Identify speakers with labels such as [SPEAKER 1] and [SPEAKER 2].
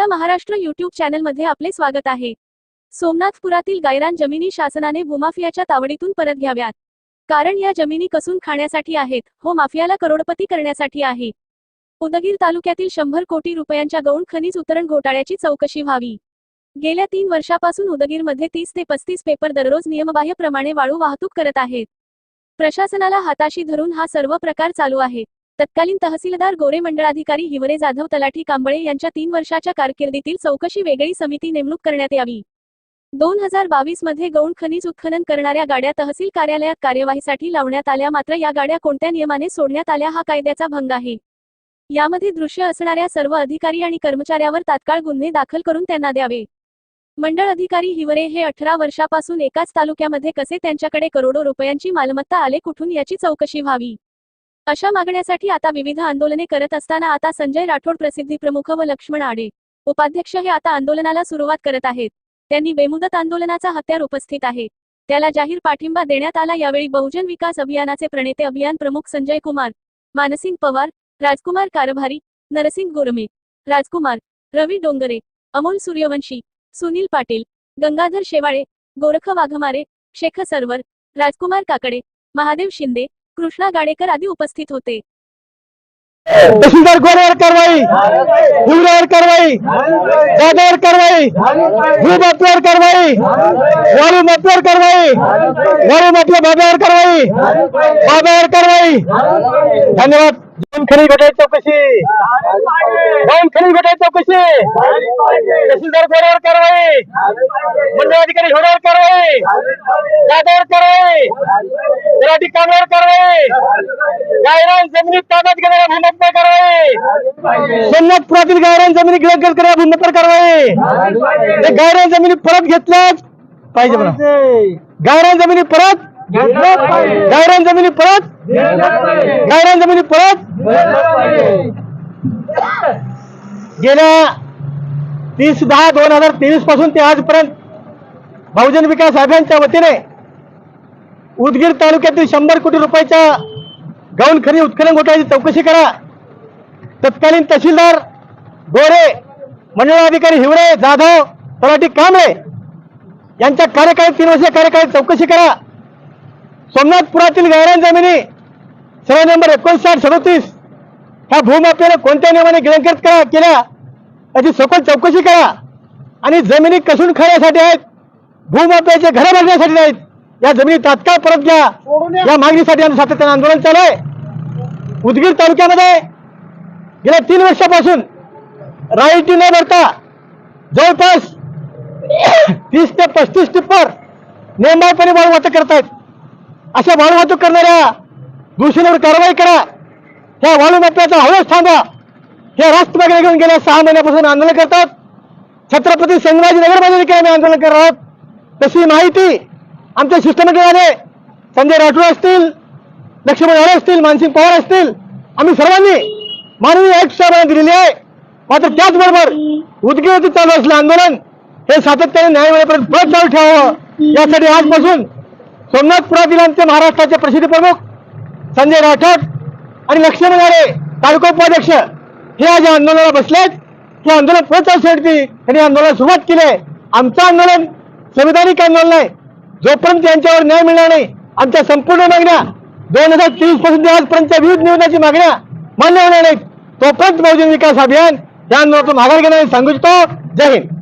[SPEAKER 1] आपला महाराष्ट्र युट्यूब चॅनलमध्ये आपले स्वागत आहे. सोमनाथपुरातील गायरान जमिनी शासनाने भूमाफियाच्या तावडीतून परत घ्याव्यात. कारण या जमिनी कसून खाण्यासाठी आहेत हो माफियाला करोडपती करण्यासाठी आहे. उदगीर तालुक्यातील शंभर कोटी रुपयांच्या गौण खनिज उतरण घोटाळ्याची चौकशी व्हावी. गेल्या तीन वर्षापासून उदगीरमध्ये तीस ते पस्तीस पेपर दररोज नियमबाह्यप्रमाणे वाळू वाहतूक करत आहेत. प्रशासनाला हाताशी धरून हा सर्व प्रकार चालू आहे. तत्कालीन तहसीलदार गोरे मंडळाधिकारी हिवरे जाधव तलाठी कांबळे यांच्या तीन वर्षाच्या कारकिर्दीतील चौकशी वेगळी समिती नेमणूक करण्यात यावी. दोन हजार बावीसमध्ये गौण खनिज उत्खनन करणाऱ्या गाड्या तहसील कार्यालयात कार्यवाहीसाठी लावण्यात आल्या मात्र या गाड्या कोणत्या नियमाने सोडण्यात आल्या हा कायद्याचा भंग आहे. यामध्ये दृश्य असणाऱ्या सर्व अधिकारी आणि कर्मचाऱ्यावर तात्काळ गुन्हे दाखल करून त्यांना द्यावे. मंडळ अधिकारी हिवरे हे अठरा वर्षापासून एकाच तालुक्यामध्ये कसे त्यांच्याकडे करोडो रुपयांची मालमत्ता आले कुठून याची चौकशी व्हावी? अशा मागण्यासाठी आता विविध आंदोलने करत असताना आता संजय राठोड प्रसिद्धी प्रमुख व लक्ष्मण आडे उपाध्यक्ष हे आता आंदोलनाला सुरुवात करत आहेत. त्यांनी बेमुदत आंदोलनाचा हत्यार उपस्थित आहे. त्याला जाहीर पाठिंबा देण्यात आला यावेळी बहुजन विकास अभियानाचे प्रणेते अभियान प्रमुख संजय कुमार मानसिंग पवार राजकुमार कारभारी नरसिंग गोरमे राजकुमार रवी डोंगरे अमोल सूर्यवंशी सुनील पाटील गंगाधर शेवाळे गोरख वाघमारे शेख सरवर राजकुमार काकडे महादेव शिंदे कृष्णा गाडेकर आदी उपस्थित होते.
[SPEAKER 2] तहसीलदार गोरेवर कारवाई हिवऱ्यावर कारवाई जागेवर कारवाई भूमाफियावर कारवाई वाळू माफियावर कारवाई वाळू माफिया बाब्यावर कारवाई बाब्यावर कारवाई. धन्यवाद. दोन खरी घटाई चौकशी. दोन खरी घटाई चौकशी. तहसीलदार गोऱ्यावर कारवाई मंडळ अधिकारी होण्यावर कारवाई जागेवर कारवाई मराठी कामावर गायरान जमिनीत ताब्यात घेणाऱ्या भूमत्ता कारवाई. सोमनाथपुरातील गायरान जमिनी गिळंकन करणाऱ्या भूमत्तर कारवाई. गायरान जमिनी परत घेतल्याच पाहिजे म्हणा. गायरान जमिनी परत गायरान जमिनी परत गायरान जमिनी परत गेल्या तीस दहा दोन हजार तेवीसपासून ते आजपर्यंत बहुजन विकास अभियानच्या वतीने उदगीर तालुक्यातील शंभर कोटी रुपयाच्या गौण खरी उत्खनन घोटाळ्याची चौकशी करा. तत्कालीन तहसीलदार गोरे मंडळाधिकारी हिवरे जाधव तलाठी कांबळे यांच्या कार्यकाळी तीन वर्षीय कार्यकाळी चौकशी करा. सोमनाथपुरातील गायरान जमिनी सर्व नंबर एकोणसाठ सदोतीस ह्या भूमाफियाने कोणत्या नियमाने गिळंकृत करा केल्या याची सखोल चौकशी करा. आणि जमिनी कसून खाण्यासाठी आहेत भूमाफियाचे घरं भरण्यासाठी नाहीत या जमिनी तात्काळ परत घ्या. या. मागणीसाठी आमचं सातत्यानं आंदोलन चालू आहे उदगीर तालुक्यामध्ये गेल्या तीन वर्षापासून राईटी न भरता जवळपास तीस ते पस्तीस टिप्पर नेमबाळपणे वाळू वाहतूक करतायत. अशा वाळू वाहतूक करणाऱ्या दूषणावर कारवाई करा. ह्या वाळू माफियाचा हळूच थांबा हे राष्ट्रपती घेऊन गेल्या सहा महिन्यापासून आंदोलन करतात. छत्रपती संभाजीनगरमध्ये देखील आम्ही आंदोलन करत आहोत. तशी माहिती आमच्या शिष्टमंडळाने संजय राठोड असतील लक्ष्मण आडे असतील मानसिंग पवार असतील आम्ही सर्वांनी माननीय आयुक्त साहेबांना दिलेली आहे. मात्र त्याचबरोबर उदगीरती चालू असलेलं आंदोलन हे सातत्याने न्याय वेळेपर्यंत परत चालू ठेवावं. यासाठी आजपासून सोमनाथपुरातील आमचे महाराष्ट्राचे प्रसिद्धी प्रमुख संजय राठोड आणि लक्ष्मण आडे तालुका उपाध्यक्ष हे आज या आंदोलनाला बसलेत. हे आंदोलन पुढे चालण्यासाठी त्यांनी आंदोलनाला सुरुवात केली आहे. आमचं आंदोलन संविधानिक आंदोलन आहे. जोपर्यंत यांच्यावर न्याय मिळणार नाही आमच्या संपूर्ण मागण्या दोन हजार तेवीसपासून ते आजपर्यंतच्या विविध निवडण्याची मागण्या मान्य होणार नाहीत. तोपर्यंत बहुजन विकास अभियान या आंदोलनातून माघार घेणार सांगू इच्छितो. जय हिंद.